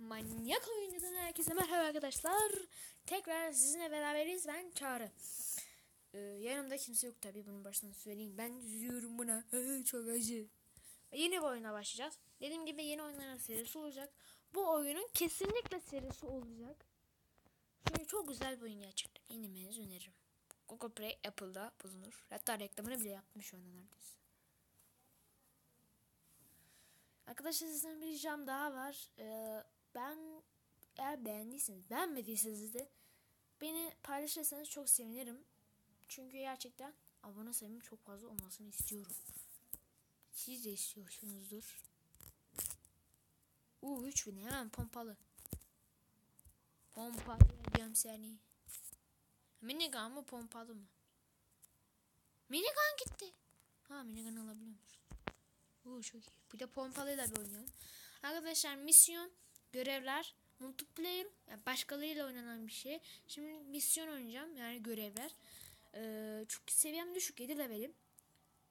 Manyak oyuncudan herkese merhaba arkadaşlar. Tekrar sizinle beraberiz. Ben Çağrı. Ee, yanımda kimse yok tabii bunun baştan söyleyeyim. Ben üzüyorum buna. Çok acı. Yeni bir oyuna başlayacağız. Dediğim gibi yeni oyunların serisi olacak. Bu oyunun kesinlikle serisi olacak. Çünkü çok güzel bir oyun gerçekten. İndirmenizi öneririm. Google Play Apple'da bulunur. Hatta reklamını bile yapmış oyunda neredeyse. Arkadaşlar sizden bir ricam daha var. Ee, ben eğer beğendiyseniz, beğenmediyseniz de beni paylaşırsanız çok sevinirim. Çünkü gerçekten abone sayımın çok fazla olmasını istiyorum. Siz de istiyorsunuzdur. Uuu 3000 hemen pompalı. Pompalı diyorum seni. Minigun mı pompalı mı? Minigun gitti. Ha minigun alabiliyormuş. Uuu çok iyi. Bir de pompalıyla bir oynayalım. Arkadaşlar misyon, görevler, multiplayer yani başkalarıyla oynanan bir şey. Şimdi misyon oynayacağım yani görevler. Ee, çünkü seviyem düşük 7 levelim.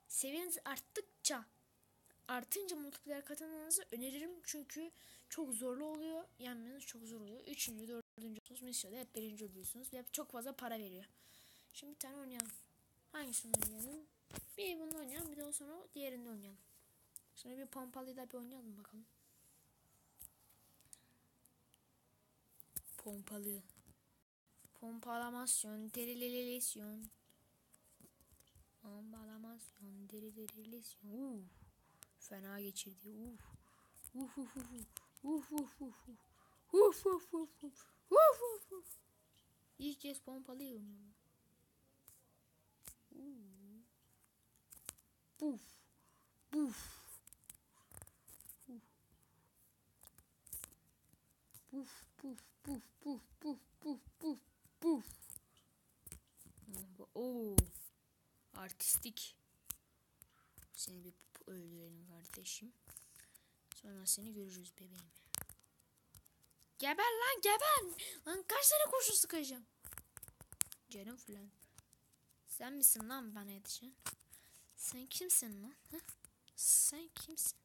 Seviyeniz arttıkça artınca multiplayer katılmanızı öneririm. Çünkü çok zorlu oluyor. Yenmeniz çok zor oluyor. Üçüncü, dördüncü olsunuz misyonda hep birinci oluyorsunuz. Ve çok fazla para veriyor. Şimdi bir tane oynayalım. Hangisini oynayalım? Bir bunu oynayalım bir de sonra diğerinde oynayalım. Şimdi bir pompalıyla bir oynayalım bakalım. Pompalı. Pompalamasyon, derilelisyon. Pompalamasyon, derilelisyon. Uh. Fena geçirdi. Uh. Uh uh uh uh. Uh uh uh uh. Uf uf. İlk kez pompalıyorum. Uh. Buf. Buf. Puf puf puf puf puf puf puf puf. Oo. Artistik. Seni bir öldürelim kardeşim. Sonra seni görürüz bebeğim. Geber lan geber. Lan kaç tane kurşun sıkacağım. Canım falan. Sen misin lan bana yetişen? Sen kimsin lan? Ha? Sen kimsin?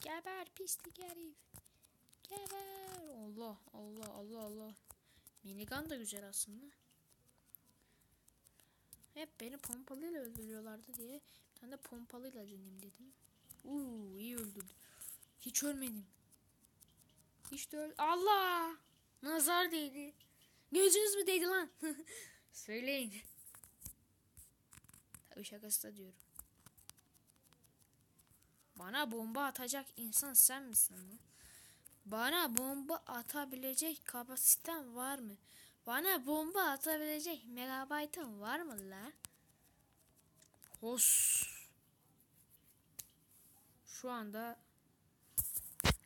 Geber pislik herif. Geber. Allah Allah Allah Allah. Minigun da güzel aslında. Hep beni pompalıyla öldürüyorlardı diye bir tane de pompalıyla deneyim dedim. Uuu iyi öldürdüm. Hiç ölmedim. Hiç de öl... Allah! Nazar değdi. Gözünüz mü değdi lan? Söyleyin. Tabii şakası da diyorum. Bana bomba atacak insan sen misin lan? Bana bomba atabilecek kapasiten var mı? Bana bomba atabilecek megabaytın var mı la? Hos. Şu anda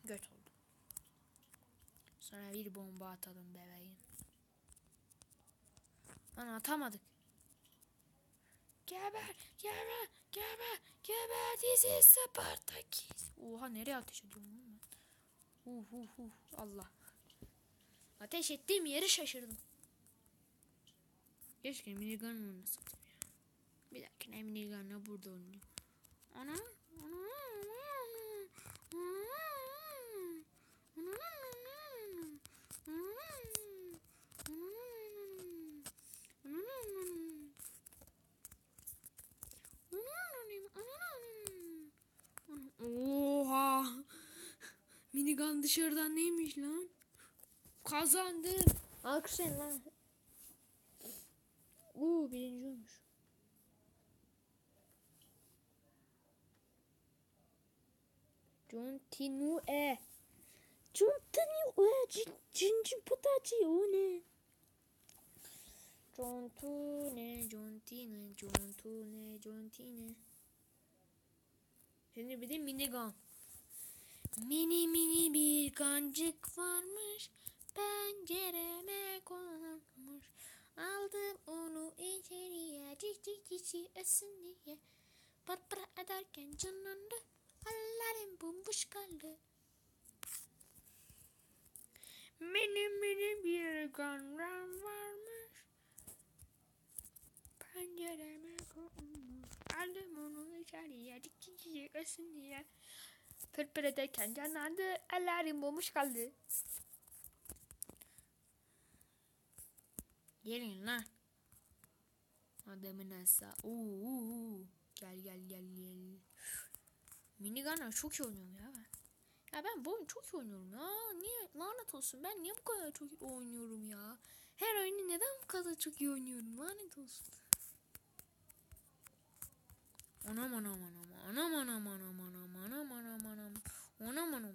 göt oldu. Sonra bir bomba atalım bebeğim. Lan atamadık. Geber, geber, geber, geber. This is Spartakis. Oha nereye ateş ediyorum lan Uh, uh, uh. Allah. Ateş ettiğim yeri şaşırdım. Keşke minigun oynasaydım ya. Bir dakika ne minigunla burada oynayayım. Ana. Ana. Oha. Minigun dışarıdan neymiş lan? Kazandım. Alkışlayın lan. Uuu birinci olmuş. John Tinu E. John Tinu E. Cinci putaci o ne? John Tune, John Tine. Şimdi bir de minigun. Mini mini bir kancık varmış. Pencereme konmuş. Aldım onu içeriye. Cik cik cik ösün diye. Par par ederken canlandı. Ellerim bomboş kaldı. Mini mini bir kancık varmış. Pencereme konmuş. Aldım onu içeriye. Cik cik cik ösün diye. Pırpır ederken canlandı. Ellerim bomuş kaldı. Gelin lan. Adamın asa. Oo, Gel gel gel gel. Minigun'la çok iyi oynuyorum ya ben. Ya ben bu çok iyi oynuyorum ya. Niye? Lanet olsun. Ben niye bu kadar çok iyi oynuyorum ya? Her oyunu neden bu kadar çok iyi oynuyorum? Lanet olsun. Anam anam. Anam anam anam anam anam anam anam. Anam anam.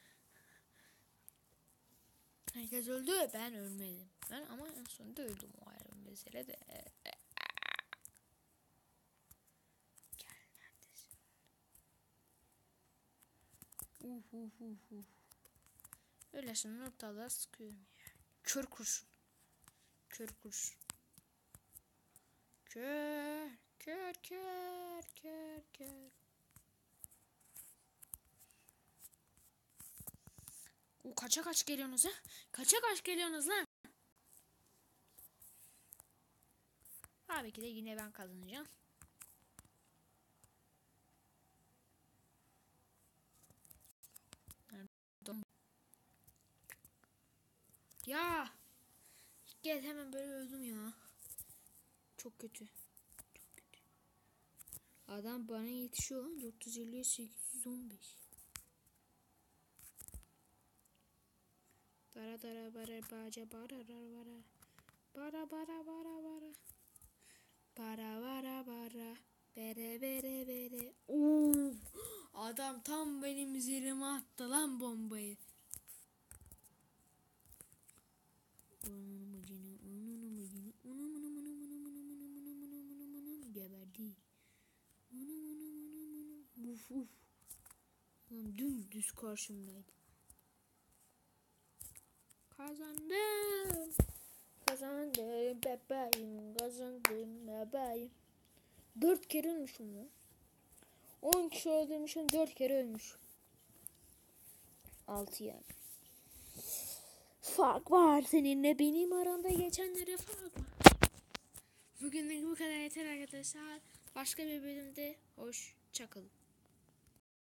Herkes öldü ben ölmedim. Ben ama en sonunda öldüm o ayrı mesele de. Gel neredesin? Uf uf uf uf. Öylesine ortalığa sıkıyorum ya. Kör kurşun. Kör kurşun. Kör. Kör kör kör kör. O kaça kaç geliyorsunuz ha? Kaça kaç geliyorsunuz lan? Tabii ki de yine ben kazanacağım. Ya. Kez hemen böyle öldüm ya. Çok kötü. Çok kötü. Adam bana yetişiyor. 450'ye 815. Dara dara bara baca bara bara bara. Bara bara bara bara. Bara bara bara. Bere bere bere. Oo! Adam tam benim üzerime attı lan bombayı. Geberdi. Uf uf. Lan dümdüz karşımdaydı. Kazandım. Kazandım bebeğim. Kazandım bebeğim. Dört kere ölmüşüm lan. On kişi öldürmüşüm. Dört kere ölmüş. Altı yani. Fark var seninle benim aramda geçenlere fark var. Bugünlük bu kadar yeter arkadaşlar. Başka bir bölümde hoş çakalın.